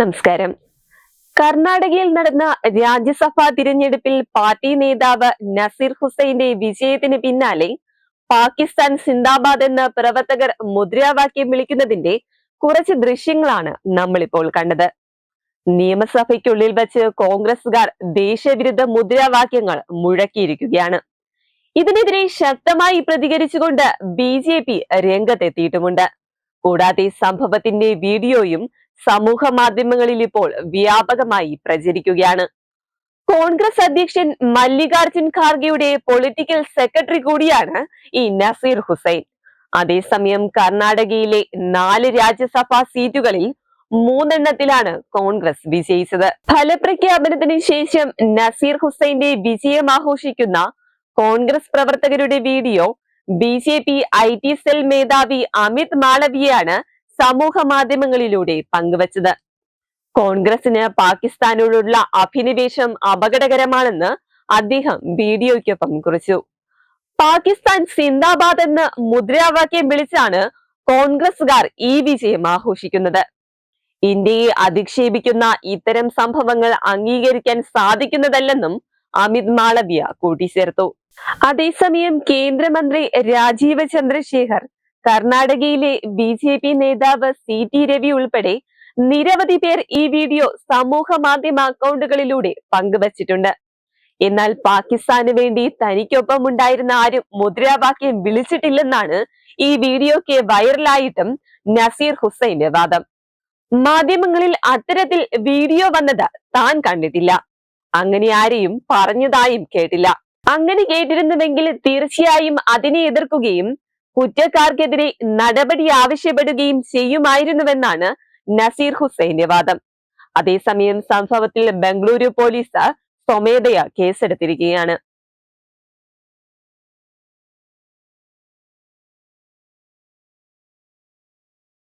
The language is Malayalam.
നമസ്കാരം കർണാടകയിൽ നടന്ന രാജ്യസഭാ തിരഞ്ഞെടുപ്പിൽ പാർട്ടി നേതാവ് നസീർ ഹുസൈന്റെ വിജയത്തിന് പിന്നാലെ പാകിസ്ഥാൻ സിന്ദാബാദ് എന്ന പ്രവർത്തകർ മുദ്രാവാക്യം വിളിക്കുന്നതിന്റെ കുറച്ച് ദൃശ്യങ്ങളാണ് നമ്മളിപ്പോൾ കണ്ടത്. നിയമസഭയ്ക്കുള്ളിൽ വച്ച് കോൺഗ്രസുകാർ ദേശവിരുദ്ധ മുദ്രാവാക്യങ്ങൾ മുഴക്കിയിരിക്കുകയാണ്. ഇതിനെതിരെ ശക്തമായി പ്രതികരിച്ചുകൊണ്ട് ബി ജെ പി രംഗത്തെത്തിയിട്ടുമുണ്ട്. കൂടാതെ സംഭവത്തിന്റെ വീഡിയോയും സമൂഹ മാധ്യമങ്ങളിൽ ഇപ്പോൾ വ്യാപകമായി പ്രചരിക്കുകയാണ്. കോൺഗ്രസ് അധ്യക്ഷൻ മല്ലികാർജുൻ ഖാർഗെയുടെ പൊളിറ്റിക്കൽ സെക്രട്ടറി കൂടിയാണ് ഈ നസീർ ഹുസൈൻ. അതേസമയം കർണാടകയിലെ നാല് രാജ്യസഭാ സീറ്റുകളിൽ മൂന്നെണ്ണത്തിലാണ് കോൺഗ്രസ് വിജയിച്ചത്. ഫലപ്രഖ്യാപനത്തിന് ശേഷം നസീർ ഹുസൈന്റെ വിജയം ആഘോഷിക്കുന്ന കോൺഗ്രസ് പ്രവർത്തകരുടെ video B J P I T cell മേധാവി അമിത് മാളവിയാണ് സമൂഹ മാധ്യമങ്ങളിലൂടെ പങ്കുവച്ചത്. കോൺഗ്രസിന് പാകിസ്ഥാനോടുള്ള അഭിനിവേശം അപകടകരമാണെന്ന് അദ്ദേഹം വീഡിയോയ്ക്കൊപ്പം കുറിച്ചു. പാകിസ്ഥാൻ സിന്ദാബാദ് എന്ന് മുദ്രാവാക്യം വിളിച്ചാണ് കോൺഗ്രസുകാർ ഈ വിജയം ആഘോഷിക്കുന്നത്. ഇന്ത്യയെ അധിക്ഷേപിക്കുന്ന ഇത്തരം സംഭവങ്ങൾ അംഗീകരിക്കാൻ സാധിക്കുന്നതല്ലെന്നും അമിത് മാളവ്യ കൂട്ടിച്ചേർത്തു. അതേസമയം കേന്ദ്രമന്ത്രി രാജീവ് ചന്ദ്രശേഖർ കർണാടകയിലെ ബി ജെ പി നേതാവ് സി ടി രവി ഉൾപ്പെടെ നിരവധി പേർ ഈ വീഡിയോ സമൂഹ മാധ്യമ അക്കൗണ്ടുകളിലൂടെ പങ്കുവച്ചിട്ടുണ്ട്. എന്നാൽ പാകിസ്ഥാന് വേണ്ടി തനിക്കൊപ്പം ഉണ്ടായിരുന്ന ആരും മുദ്രാവാക്യം വിളിച്ചിട്ടില്ലെന്നാണ് ഈ വീഡിയോക്ക് വൈറലായിട്ടും നസീർ ഹുസൈന്റെ വാദം. മാധ്യമങ്ങളിൽ അത്തരത്തിൽ വീഡിയോ വന്നത് താൻ കണ്ടിട്ടില്ല. അങ്ങനെ ആരെയും പറഞ്ഞതായും കേട്ടില്ല. അങ്ങനെ കേട്ടിരുന്നുവെങ്കിൽ തീർച്ചയായും അതിനെ എതിർക്കുകയും കുറ്റക്കാർക്കെതിരെ നടപടി ആവശ്യപ്പെടുകയും ചെയ്യുമായിരുന്നുവെന്നാണ് നസീർ ഹുസൈന്റെ വാദം. അതേസമയം സംഭവത്തിൽ ബംഗളൂരു പോലീസ് സ്വമേധയാ കേസെടുത്തിരിക്കുകയാണ്.